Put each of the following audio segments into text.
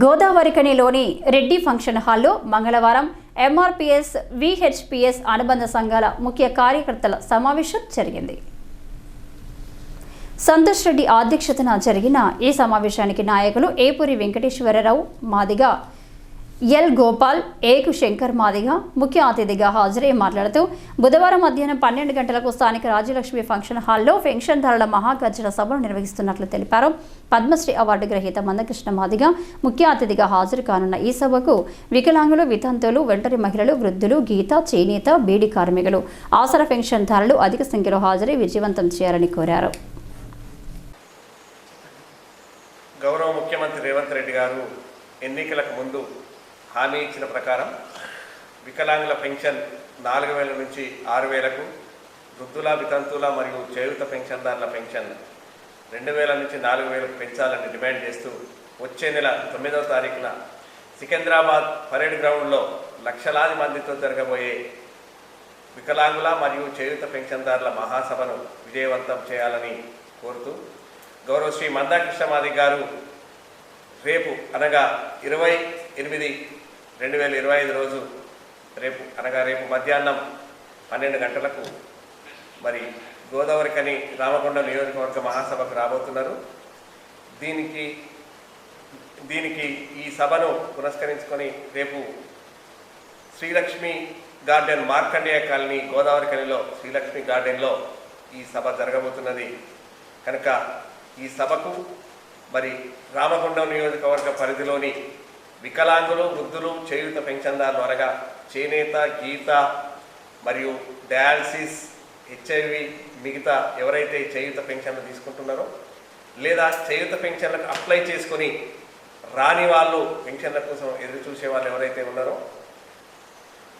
గోదావరికనిలోని Reddy function హాల్లో మంగళవారం MRPS VHPS అనుబంధ సంఘాల ముఖ్య కార్యకర్తల సమావేశం జరిగింది. సంతోష్ రెడ్డి అధ్యక్షతన జరిగిన ఈ సమావేశానికి నాయకులు ఏపూరి వెంకటేశ్వరరావు మాదిగా ఎల్ గోపాల్ ఏకు శంకర్ మాదిగా ముఖ్య అతిథిగా హాజరై మాట్లాడుతూ బుధవారం మధ్యాహ్నం పన్నెండు గంటలకు స్థానిక రాజ్యలక్ష్మి ఫంక్షన్ హాల్లో పెన్షన్దారుల మహాగర్జన సభను నిర్వహిస్తున్నట్లు తెలిపారు. పద్మశ్రీ అవార్డు గ్రహీత మందకృష్ణ మాదిగా ముఖ్య అతిథిగా హాజరు కానున్న ఈ సభకు వికలాంగులు వితంతులు ఒంటరి మహిళలు వృద్ధులు గీత చేనేత బీడి కార్మికులు ఆసర పెన్షన్దారులు అధిక సంఖ్యలో హాజరై విజయవంతం చేయాలని కోరారు. గౌరవ ముఖ్యమంత్రి రేవంత్ రెడ్డి గారు ఎన్నికలకు ముందు హామీ ఇచ్చిన ప్రకారం వికలాంగుల పెన్షన్ నాలుగు వేల నుంచి ఆరు వేలకు వృద్ధుల వితంతుల మరియు చేయుత పెన్షన్దారుల పెన్షన్ రెండు వేల నుంచి నాలుగు వేలకు పెంచాలని డిమాండ్ చేస్తూ వచ్చే నెల తొమ్మిదవ తారీఖున సికింద్రాబాద్ పరేడ్ గ్రౌండ్లో లక్షలాది మందితో జరగబోయే వికలాంగుల మరియు చేయుత పెన్షన్దారుల మహాసభను విజయవంతం చేయాలని కోరుతూ గౌరవ శ్రీ మందాకృష్ణమాది గారు రేపు అనగా ఇరవై ఎనిమిది రెండు వేల ఇరవై ఐదు రోజు రేపు అనగా రేపు మధ్యాహ్నం పన్నెండు గంటలకు మరి గోదావరికని రామకొండ నియోజకవర్గ మహాసభకు రాబోతున్నారు. దీనికి దీనికి ఈ సభను పురస్కరించుకొని రేపు శ్రీలక్ష్మి గార్డెన్ మార్కండేయ కాలనీ గోదావరి కనిలో శ్రీలక్ష్మి గార్డెన్లో ఈ సభ జరగబోతున్నది. కనుక ఈ సభకు మరి రామగుండం నియోజకవర్గ పరిధిలోని వికలాంగులు వృద్ధులు చేయుత పెన్షన్దారులు అనగా చేనేత గీత మరియు డయాలసిస్ హెచ్ఐవి మిగతా ఎవరైతే చేయుత పెన్షన్లు తీసుకుంటున్నారో లేదా చేయుత పెన్షన్లకు అప్లై చేసుకొని రాని వాళ్ళు పెన్షన్ల కోసం ఎదురు చూసే వాళ్ళు ఎవరైతే ఉన్నారో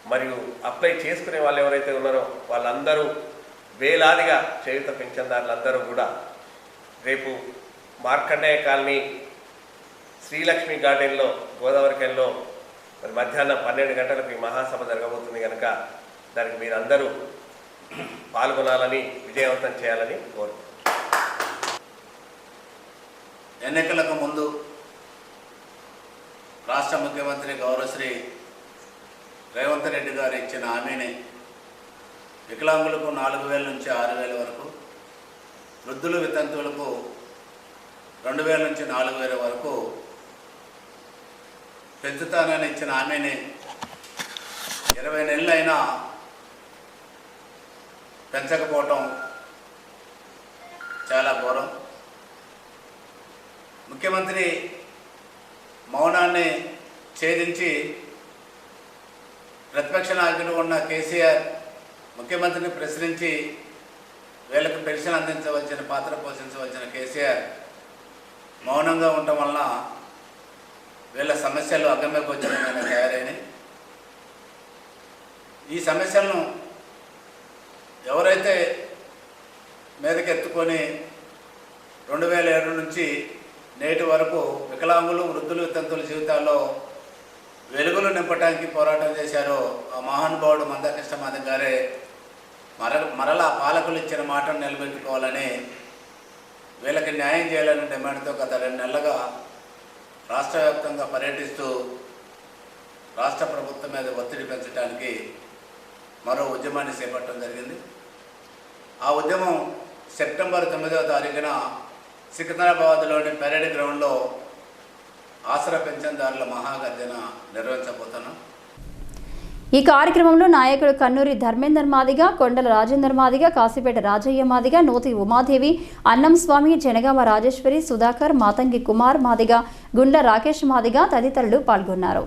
మరియు అప్లై చేసుకునే వాళ్ళు ఎవరైతే ఉన్నారో వాళ్ళందరూ వేలాదిగా చేయుత పెన్షన్దారులందరూ కూడా రేపు మార్కండేయ కాలనీ శ్రీలక్ష్మి గార్డెన్లో గోదావరికెళ్ళలో మరి మధ్యాహ్నం పన్నెండు గంటలకు ఈ మహాసభ జరగబోతుంది కనుక దానికి మీరందరూ పాల్గొనాలని విజయవంతం చేయాలని కోరు ఎన్నికలకు ముందు రాష్ట్ర ముఖ్యమంత్రి గౌరవశ్రీ రేవంత్ రెడ్డి గారు ఇచ్చిన హామీని వికలాంగులకు నాలుగు వేల నుంచి ఆరు వేల వరకు వృద్ధులు వితంతువులకు రెండు వేల నుంచి నాలుగు వేల వరకు పెంచుతానని ఇచ్చిన హామీని ఇరవై నెలలైనా పెంచకపోవటం చాలా ఘోరం. ముఖ్యమంత్రి మౌనాన్ని ఛేదించి ప్రతిపక్ష నాయకుడు ఉన్న కేసీఆర్ ముఖ్యమంత్రిని ప్రశ్నించి వీళ్ళకు పెన్షన్ అందించవలసిన పాత్ర పోషించవలసిన కేసీఆర్ మౌనంగా ఉండటం వలన వీళ్ళ సమస్యలు అగమ్యగోచరంగా తయారైనవి ఈ సమస్యలను ఎవరైతే మీదకెత్తుకొని రెండు వేల ఏడు నుంచి నేటి వరకు వికలాంగులు వృద్ధులు వితంతుల జీవితాల్లో వెలుగులు నింపడానికి పోరాటం చేశారో ఆ మహానుభావుడు మందకృష్ణ మాధవ్ గారే మర మరలా పాలకులు ఇచ్చిన మాటను నిలబెట్టుకోవాలని వీళ్ళకి న్యాయం చేయాలని డిమాండ్తో గత రెండు నెలలుగా రాష్ట్ర వ్యాప్తంగా పర్యటిస్తూ రాష్ట్ర ప్రభుత్వం మీద ఒత్తిడి పెంచడానికి మరో ఉద్యమాన్ని చేపట్టడం జరిగింది. ఆ ఉద్యమం సెప్టెంబర్ తొమ్మిదవ తారీఖున సికింద్రాబాద్లోని పెరేడ్ గ్రౌండ్లో ఆసరా పెన్షన్దారుల మహాగర్జన నిర్వహించబోతున్నాం. ఈ కార్యక్రమంలో నాయకుడు కన్నూరి ధర్మేందర్ మాదిగా కొండల రాజేందర్ మాదిగా కాశీపేట రాజయ్య మాదిగా నోతి ఉమాదేవి అన్నం స్వామి జనగామ రాజేశ్వరి సుధాకర్ మాతంగి కుమార్ మాదిగా గుండ్ల రాకేష్ మాదిగా తదితరులు పాల్గొన్నారు.